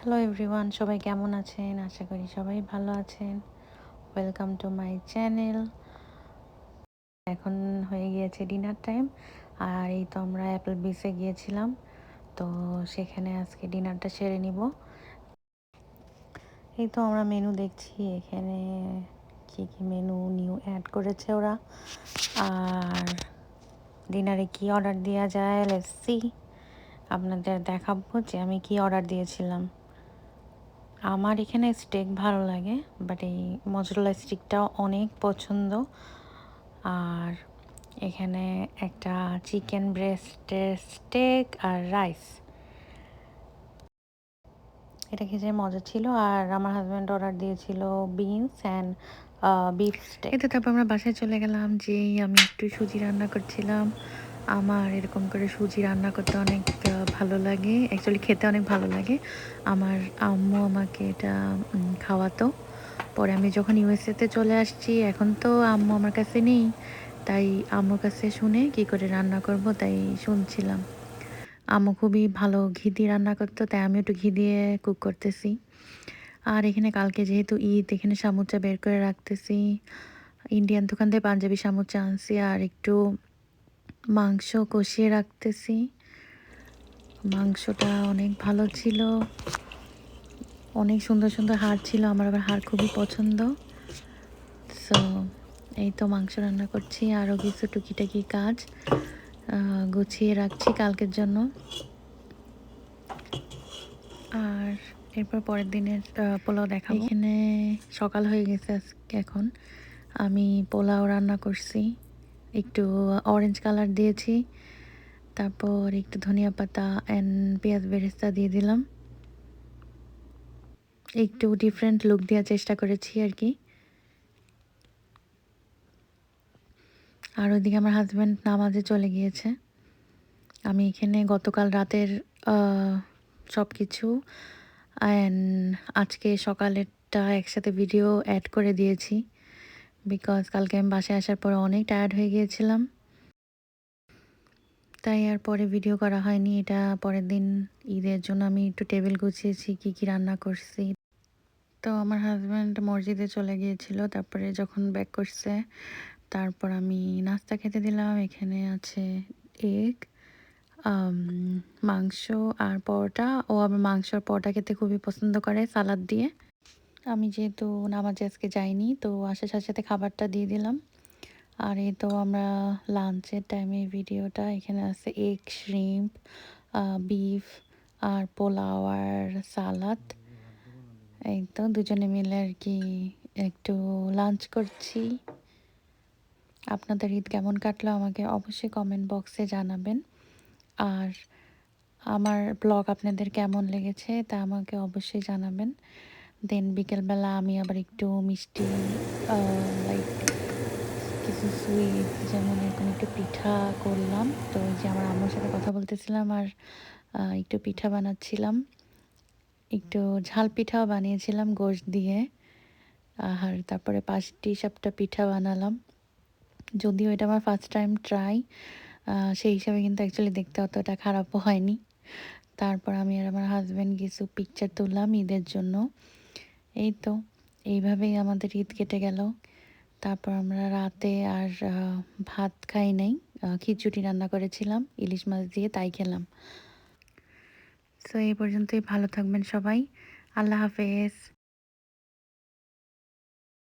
Hello everyone সবাই কেমন আছেন? আশা করি সবাই ভালো আছেন। ওয়েলকাম টু মাই চ্যানেল এখন হয়ে গিয়েছে ডিনার টাইম আর এই তো আমরা অ্যাপেল বিচে গিয়েছিলাম, তো সেখানে আজকে ডিনারটা সেরে নিব। এই তো আমরা মেনু দেখছি, এখানে কী কী মেনু নিউ অ্যাড করেছে ওরা। আর ডিনারে কি অর্ডার দেওয়া যায়? লেটসি আপনাদের দেখাবো যে আমি কি অর্ডার দিয়েছিলাম। আমার এখানে স্টেক ভালো লাগে বাট এই মজরুলা স্টিকটাও অনেক পছন্দ। আর এখানে একটা চিকেন ব্রেস্টের স্টেক আর রাইস এটা খেতে মজা ছিল, আর আমার হাজব্যান্ড অর্ডার দিয়েছিল বিনস অ্যান্ড বিফ স্টেক এতে তারপর আমরা বাসায় চলে গেলাম, যেই আমি একটু সুজি রান্না করছিলাম। আমার এরকম করে সুজি রান্না করতে অনেক ভালো লাগে। অ্যাকচুয়ালি খেতে অনেক ভালো লাগে। আমার আম্মু আমাকে এটা খাওয়াতো। পরে আমি যখন ইউএসএতে চলে আসছি, এখন তো আম্মু আমার কাছে নেই। তাই আম্মুর কাছে শুনে কি করে রান্না করব তাই শুনছিলাম। আম্মু খুবই ভালো ঘি দিয়ে রান্না করতো, তাই আমি একটু ঘি দিয়ে কুক করতেছি। আর এখানে কালকে যেহেতু ঈদ, এখানে সামুচা বের করে রাখতেছি। ইন্ডিয়ান দোকান থেকে পাঞ্জাবি সামুচা আনছি আর একটু মাংস কষিয়ে রাখতেছি। মাংসটা অনেক ভালো ছিল। অনেক সুন্দর সুন্দর হাড় ছিল, আমার আবার হাড় খুবই পছন্দ। সো এই তো মাংস রান্না করছি আরও কিছু টুকিটাকি কাজ গুছিয়ে রাখছি কালকের জন্য। আর এরপর পরের দিনের পোলাও দেখা এখানে সকাল হয়ে গেছে আজকে এখন। আমি পোলাও রান্না করছি, একটু অরেঞ্জ কালার দিয়েছি। তারপর একটু ধনিয়া পাতা অ্যান্ড পেঁয়াজ বেরেস্তা দিয়ে দিলাম। একটু ডিফারেন্ট লুক দেওয়ার চেষ্টা করেছি আর কি। আর ওইদিকে আমার হাজব্যান্ড নামাজে চলে গিয়েছে। আমি এখানে গতকাল রাতের সব কিছু অ্যান্ড আজকে সকালেরটা একসাথে ভিডিও অ্যাড করে দিয়েছি। বিকজ কালকে আমি বাসায় আসার পরে অনেক টায়ার্ড হয়ে গিয়েছিলাম। তাই আর পরে ভিডিও করা হয়নি। এটা পরের দিন ঈদের জন্য আমি একটু টেবিল গুছিয়েছি, কি কি রান্না করছি। তো আমার হাজব্যান্ড মসজিদে চলে গিয়েছিল, তারপরে যখন ব্যাক করছে, তারপর আমি নাস্তা খেতে দিলাম। এখানে আছে এগ মাংস আর পরোটা। ও আবার মাংস আর পরোটা খেতে খুবই পছন্দ করে সালাদ দিয়ে। আমি যেহেতু নামাজে আজকে যাইনি, তো আসার সাথে সাথে খাবারটা দিয়ে দিলাম। আর এই তো আমরা লাঞ্চের টাইমে ভিডিওটা এখানে আছে এগ শ্রিম্প বিফ আর পোলাও আর সালাদ এই তো দুজনে মিলে আর কি একটু লাঞ্চ করছি। আপনাদের ঈদ কেমন কাটলো আমাকে অবশ্যই কমেন্ট বক্সে জানাবেন। আর আমার ব্লগ আপনাদের কেমন লেগেছে তা আমাকে অবশ্যই জানাবেন। দেন বিকেলবেলা আমি আবার একটু মিষ্টি লাইক কিছু সুইট যেমন এরকম একটু পিঠা করলাম। তো যে আমার আম্মুর সাথে কথা বলতেছিলাম আর একটু পিঠা বানাচ্ছিলাম। একটু ঝাল পিঠাও বানিয়েছিলাম গোশ দিয়ে। আর তারপরে পাঁচটি সাপটা পিঠা বানালাম। যদিও এটা আমার ফার্স্ট টাইম ট্রাই সেই হিসাবে কিন্তু অ্যাকচুয়ালি দেখতে অতটা খারাপও হয়নি। তারপর আমি আর আমার হাজব্যান্ড কিছু পিকচার তুললাম ঈদের জন্য। এই তো, এইভাবেই আমাদের ঈদ কেটে গেল। তারপর আমরা রাতে আর ভাত খাই নাই। খিচুড়ি রান্না করেছিলাম, ইলিশ মাছ দিয়ে তাই খেলাম। সো এই পর্যন্তই ভালো থাকবেন সবাই। আল্লাহ হাফেজ।